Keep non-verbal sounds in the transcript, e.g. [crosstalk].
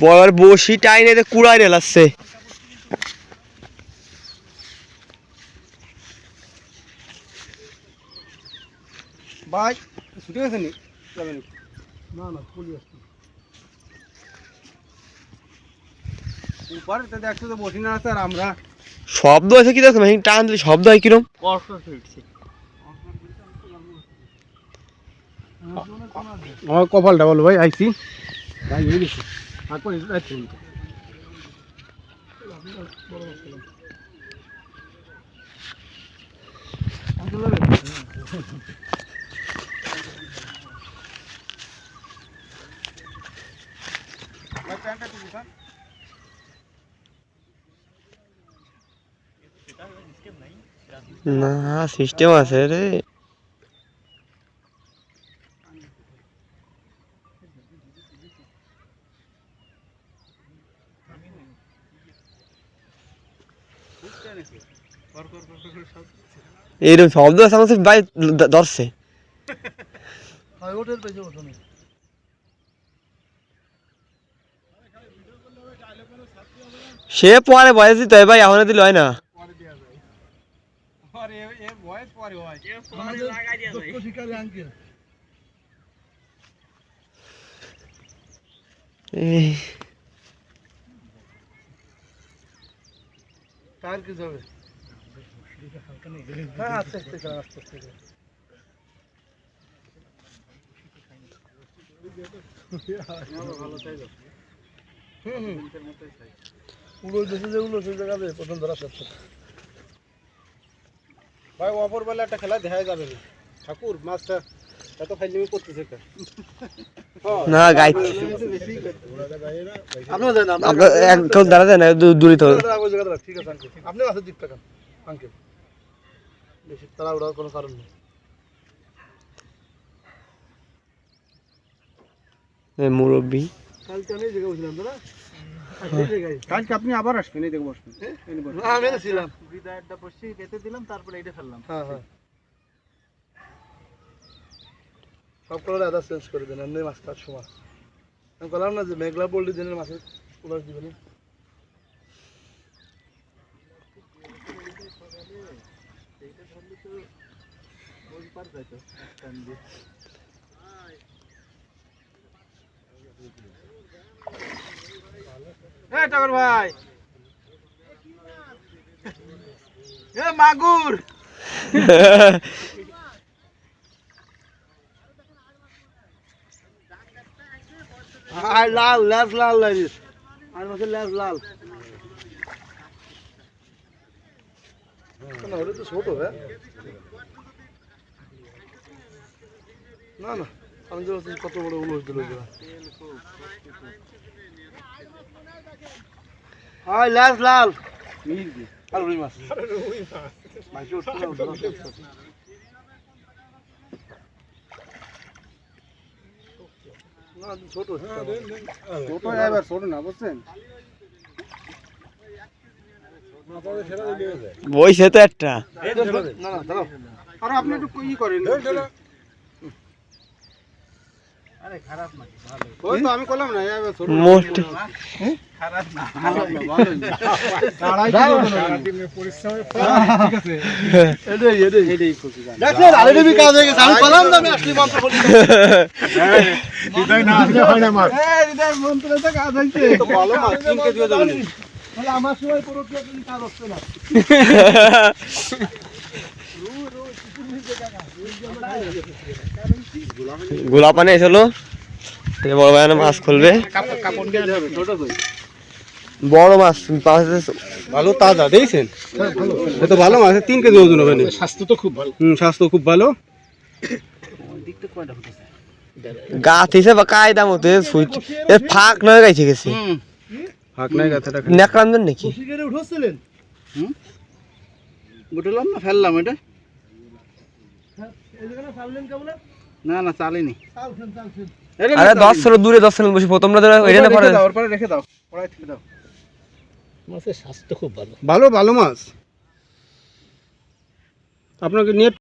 বড় বসি টাইনে কুড়াই নেলাচ্ছে ভাই ছুটে গেছে নি? যাবেন না না পুলি আসছে। উপরে তো দেখছ তো বসি না আছে আর আমরা। শব্দ আছে কি দেখো? মেশিন টান দিলে শব্দ হয় কিরম? আমার কপালটা বলো ভাই আইসি। ভাই গেছে না সিস্টেম আছে রে। এইরকম শব্দ আছে আমার ধরছে। সে পরে বয়স দিতে হয় ভাই এখন দিলে হয় না। আরে এ ভয়েস পরে হয়। শিকারি আঙ্কেল এই, টায়ার কি যাবে? হ্যাঁ আস্তে আস্তে চালা আস্তে আস্তে হুম। উড়ো দেশে যে উড়ো সেই জায়গাতে প্রথম ধরা ভাই অপর বেলা একটা খেলা দেখা যাবে ঠাকুর মাছটা হ্যাঁ, না গাই কেউ দূরে তো রাখ, ঠিক আছে আপনি আছে দিক টাকা আঙ্কেল। বেশি তারা ওড়ার কোনো কারণ নেই। মুরব্বী। কালকে আমি না কালকে আপনি আবার আসবেন এই দেখে বসবেন। আমি ছিলাম বিদায়টা বসে কেটে দিলাম তারপরে এটা ফেললাম। হ্যাঁ হ্যাঁ। সব কলার আদা চেঞ্জ করে দেন এমনি মাছ কাটার সময়। আমি বললাম না যে মেঘলা বললি দিনের মাছের কুলার দিবেন টাকর ভাই। এ মাগুর। [laughs] আর লাল ল্যাস লাল লাগিস আর মাছের ল্যাস লাল। না ওটা তো ছোট হ্যাঁ। না না আমি তো বলছি কত বড় উলস দিল লাল। আর রুই মাছ উঠছে না। না ছোট ছোট এবার ছোট না বুঝছেন? বইছে তো একটা। না না দাঁড়াও। আর আপনি একটু ই করেন। আমার। সময় পুরো কি কাজ হচ্ছে না। [laughs] গোলা পানি এসলো বড় ভাই মাছ খুলবে। বড় মাছ পাশে ভালো তাজা দিয়েছেন তো ভালো মাছ তিন কেজি ওজন হবে স্বাস্থ্য তো খুব ভালো। হুম স্বাস্থ্য খুব ভালো। দিকতে কয়টা হতেছে গা থিসে বা কায়দা মতো সুইচ ফাঁক নয় গাইছে গেছে। ফাঁক নাকি? শিকারে উঠছিলেন গুটলাম না ফেললাম এটা। না না চালিনি। আরে দশ ছিল দূরে দশ ছিল বসে তোমরা না এটা না পরে দাও ওর পরে রেখে দাও কড়াই থেকে দাও। মাছের স্বাস্থ্য খুব ভালো। ভালো ভালো মাছ। আপনাকে নেট